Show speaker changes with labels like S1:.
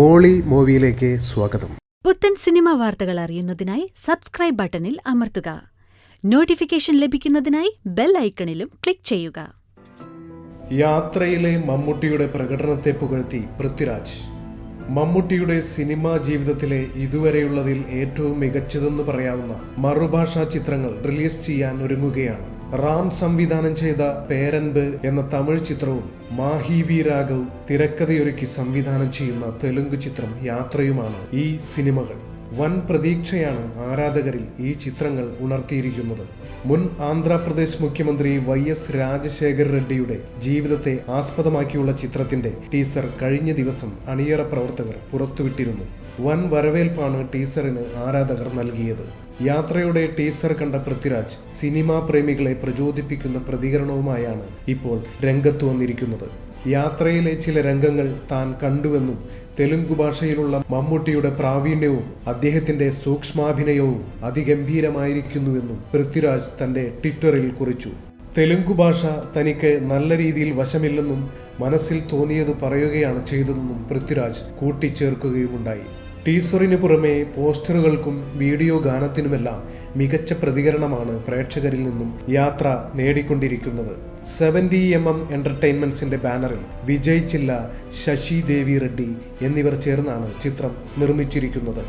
S1: മോളി മൂവിയിലേക്ക് സ്വാഗതം.
S2: പുത്തൻ സിനിമ വാർത്തകൾ അറിയുന്നതിനായി സബ്സ്ക്രൈബ് ബട്ടണിൽ അമർത്തുക. നോട്ടിഫിക്കേഷൻ ലഭിക്കുന്നതിനായി ബെൽ ഐക്കണിലും ക്ലിക്ക് ചെയ്യുക.
S1: യാത്രയിലെ മമ്മൂട്ടിയുടെ പ്രകടനത്തെ പുകഴ്ത്തി പൃഥ്വിരാജ്. മമ്മൂട്ടിയുടെ സിനിമാ ജീവിതത്തിലെ ഇതുവരെയുള്ളതിൽ ഏറ്റവും മികച്ചതെന്ന് പറയാവുന്ന മറുഭാഷാ ചിത്രങ്ങൾ റിലീസ് ചെയ്യാൻ ഒരുങ്ങുകയാണ്. റാം സംവിധാനം ചെയ്ത പേരൻപ് എന്ന തമിഴ് ചിത്രവും മാഹി വി രാഘവ് തിരക്കഥയൊരുക്കി സംവിധാനം ചെയ്യുന്ന തെലുങ്ക് ചിത്രം യാത്രയുമാണ് ഈ സിനിമകൾ. വൻ പ്രതീക്ഷയാണ് ആരാധകരിൽ ഈ ചിത്രങ്ങൾ ഉണർത്തിയിരിക്കുന്നത്. മുൻ ആന്ധ്രാപ്രദേശ് മുഖ്യമന്ത്രി വൈ എസ് രാജശേഖർ റെഡ്ഡിയുടെ ജീവിതത്തെ ആസ്പദമാക്കിയുള്ള ചിത്രത്തിന്റെ ടീസർ കഴിഞ്ഞ ദിവസം അണിയറ പ്രവർത്തകർ പുറത്തുവിട്ടിരുന്നു. വൻ വരവേൽപ്പാണ് ടീസറിന് ആരാധകർ നൽകിയത്. യാത്രയുടെ ടീസർ കണ്ട പൃഥ്വിരാജ് സിനിമാ പ്രേമികളെ പ്രചോദിപ്പിക്കുന്ന പ്രതികരണവുമായാണ് ഇപ്പോൾ രംഗത്ത് വന്നിരിക്കുന്നത്. യാത്രയിലെ ചില രംഗങ്ങൾ താൻ കണ്ടുവെന്നും തെലുങ്ക് ഭാഷയിലുള്ള മമ്മൂട്ടിയുടെ പ്രാവീണ്യവും അദ്ദേഹത്തിന്റെ സൂക്ഷ്മാഭിനയവും അതിഗംഭീരമായിരിക്കുന്നുവെന്നും പൃഥ്വിരാജ് തന്റെ ട്വിറ്ററിൽ കുറിച്ചു. തെലുങ്ക് ഭാഷ തനിക്ക് നല്ല രീതിയിൽ വശമില്ലെന്നും മനസ്സിൽ തോന്നിയത് പറയുകയാണ് ചെയ്തതെന്നും പൃഥ്വിരാജ് കൂട്ടിച്ചേർക്കുകയുമുണ്ടായി. ടീസറിന് പുറമെ പോസ്റ്ററുകൾക്കും വീഡിയോ ഗാനത്തിനുമെല്ലാം മികച്ച പ്രതികരണമാണ് പ്രേക്ഷകരിൽ നിന്നും യാത്ര നേടിക്കൊണ്ടിരിക്കുന്നത്. സെവന്റി എം എം എന്റർടൈൻമെന്റ്സിന്റെ ബാനറിൽ വിജയ് ചില്ല ശശി ദേവി റെഡ്ഡി എന്നിവർ ചേർന്നാണ് ചിത്രം നിർമ്മിച്ചിരിക്കുന്നത്.